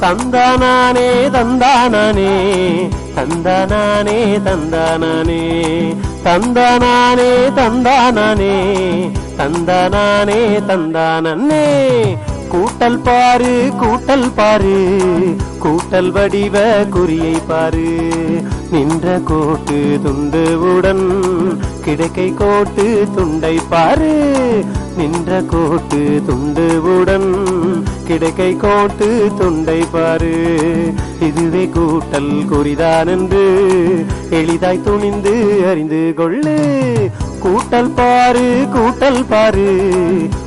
தந்தானானே தந்தானானே தந்தானானே தந்தானானே தந்தானானே தந்தானானே தந்தானானே தந்தானே கூட்டல் பாரு கூட்டல் பாரு கூட்டல் வடிவ குறியை பாரு. நின்ற கோட்டு துண்டுவுடன் கிடைக்கை கோட்டு துண்டை பாரு. நின்ற கோட்டு துண்டுவுடன் கிடைக்கை கோட்டு துண்டை பாரு. இதுவே கூட்டல் குறிதான் என்று எளிதாய் துணிந்து அறிந்து கொள்ளு. கூட்டல் பாரு கூட்டல் பாரு.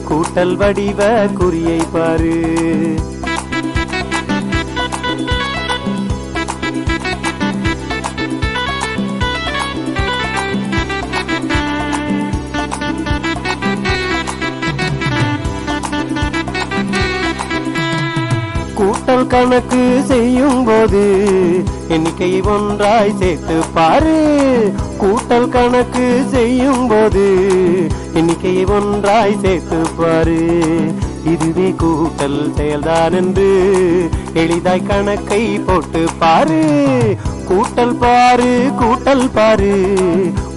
கூட்டல் வடிவ குறியை பாரு. கூட்டல் கணக்கு செய்யும் போது எண்ணிக்கை ஒன்றாய் சேர்த்து பாரு. கூட்டல் கணக்கு செய்யும் போது எண்ணிக்கை ஒன்றாய் சேர்த்து பாரு. இதுவே கூட்டல் செயல்தான் என்று எளிதாய் கணக்கை போட்டு பாரு. கூட்டல் பாரு கூட்டல் பாரு.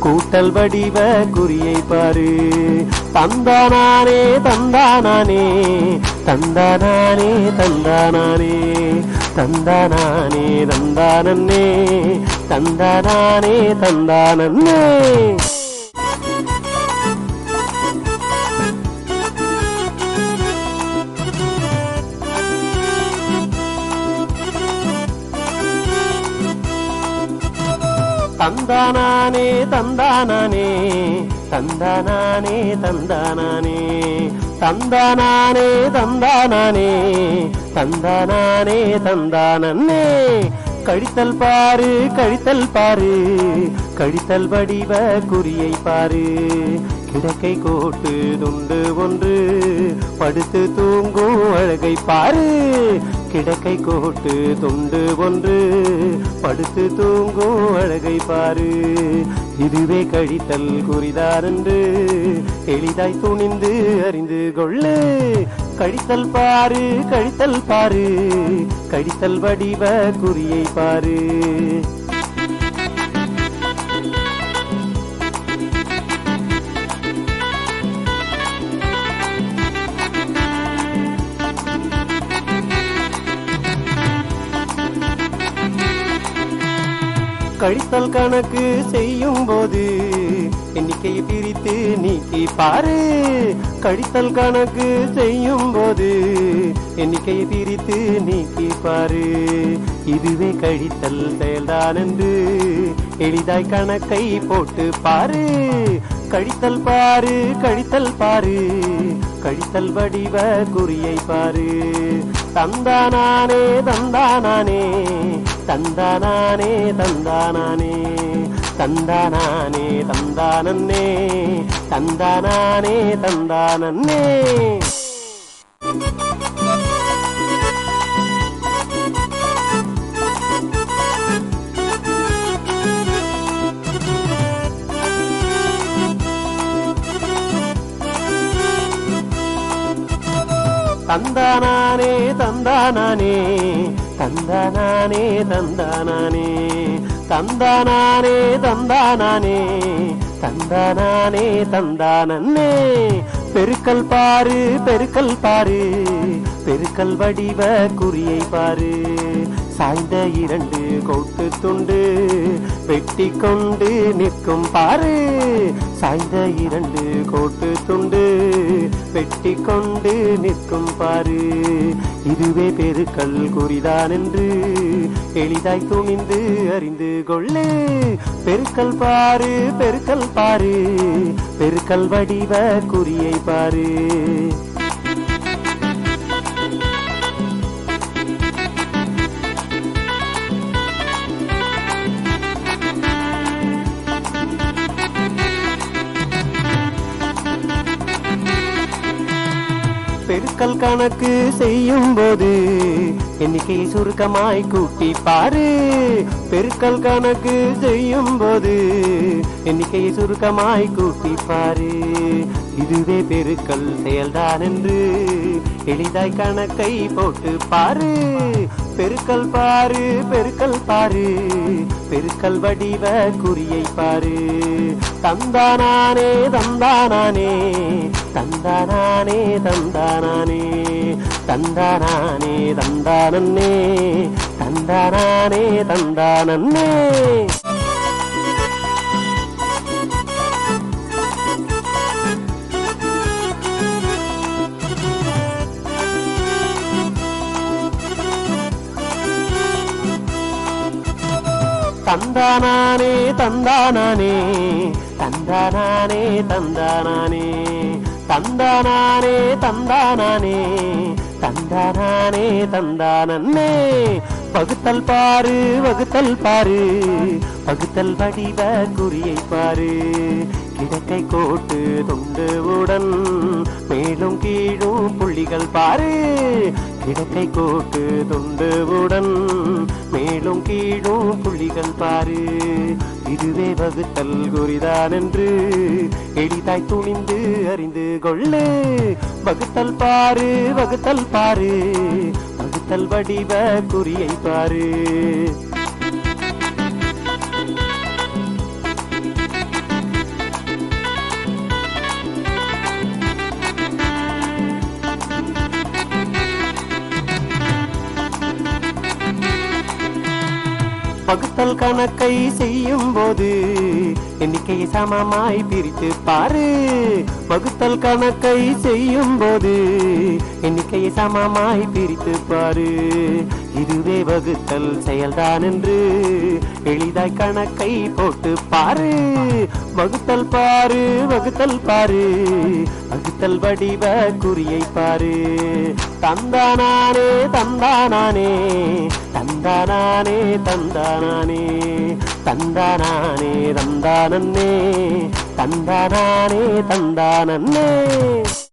கூட்டல் வடிவ குறியை பாரு. தந்தானானே தந்தானானே தந்தானானே தந்தானானே தந்தானானே தந்தானே தந்தானானே தந்தானே தந்தானானே தந்தானானே தந்தானானே தந்தானானே தந்தானானே தந்தானானே தந்தானானே தந்தானே கழித்தல் பாரு கழித்தல் பாரு கழித்தல் வடிவ குறியை பாரு. கிடக்கை கோட்டு துண்டு ஒன்று. படுத்து தூங்கும் அழகை பாரு. கிடக்கை கோட்டு துண்டு ஒன்று. படுத்து தூங்கும் அழகை பாரு. இதுவே கழித்தல் குறிதார் என்று எளிதாய் துணிந்து அறிந்து கொள்ளு. கழித்தல் பாரு கழித்தல் பாரு. கழித்தல் வடிவ குறியை பாரு. கழித்தல் கணக்கு செய்யும் போது எண்ணிக்கையை பிரித்து நீக்கி பாரு. கழித்தல் கணக்கு செய்யும் போது எண்ணிக்கையை பிரித்து நீக்கி பாரு. இதுவே கழித்தல் செயல்தான் என்று எளிதாய் கணக்கை போட்டு பாரு. கழித்தல் பாரு கழித்தல் பாரு. கழித்தல் வடிவ குறியை பாரு. தந்தானானே தந்தானானே. தந்தானானே தந்தானானே. தந்தானானே தந்தானே தந்தானானே தந்தானே தந்தானானே தந்தானானே தந்தானானே தந்தானானே தந்தானானே தந்தானானே தந்தானானே தந்தானே பெருக்கல் பாரு பெருக்கல் பாரு பெருக்கல் வடிவ குறியை பாரு. சாய்ந்த இரண்டு கோட்டு துண்டு வெட்டி கொண்டு நிற்கும் பாரு. சாய்ந்த இரண்டு கோட்டு துண்டு பெட்டி கொண்டு நிற்கும் பாரு. இதுவே பெருக்கல் குறிதான் என்று எளிதாய் துணிந்து அறிந்து கொள்ளு. பெருக்கல் பாரு பெருக்கல் பாரு. பெருக்கல் வடிவ குறியை பாரு. பெருக்கல் கணக்கு செய்யும் போது எண்ணிக்கை சுருக்கமாய் கூட்டி பாரு. பெருக்கல் கணக்கு செய்யும் போது எண்ணிக்கை சுருக்கமாய் கூட்டி பாரு. இதுவே பெருக்கல் செயல்தான் என்று எளிதாய் கணக்கை போட்டு பாரு. பெருக்கல் பாரு பெருக்கல் பாரு. பெருக்கல் வடிவ குறியை பாரு. தந்தானானே தந்தானானே தந்தானானே தந்தானானே தந்தானானே தந்தானன்னே தந்தானானே தந்தானன்னே தந்தானானே தந்தானானே தந்தானானே தந்தானானே தந்தானானே தந்தானானே தந்தானானே தந்தானே பகுத்தல் பாரு வகுத்தல் பாரு பகுத்தல் வடிவ குறியை பாரு. கிழக்கை கோட்டு துண்டுவுடன் மேலும் கீழும் புள்ளிகள் பாரு. கிழக்கை கோட்டு துண்டுவுடன் மேலும் கீழும் புள்ளிகள் பாரு. இதுவே வகுத்தல் குறிதான் என்று எளிதாய் துணிந்து அறிந்து கொள்ளு. வகுத்தல் பாரு வகுத்தல் பாரு. வகுத்தல் வடிவ குறியை பாரு. பகுத்தல் கணக்கை செய்யும் போது எண்ணிக்கையை சமமாய் பிரித்து பாரு. பகுத்தல் கணக்கை செய்யும் போது எண்ணிக்கையை சமமாய் பிரித்து பாரு. இதுவே வகுத்தல் செயல்தான் என்று எளிதாய் கணக்கை போட்டு பாரு. வகுத்தல் பாரு வகுத்தல் பாரு. வகுத்தல் வடிவ குறியை பாரு. தந்தானானே தந்தானானே தந்தானானே தந்தானானே தந்தானானே தந்தானன்னே தந்தானானே தந்தானன்னே.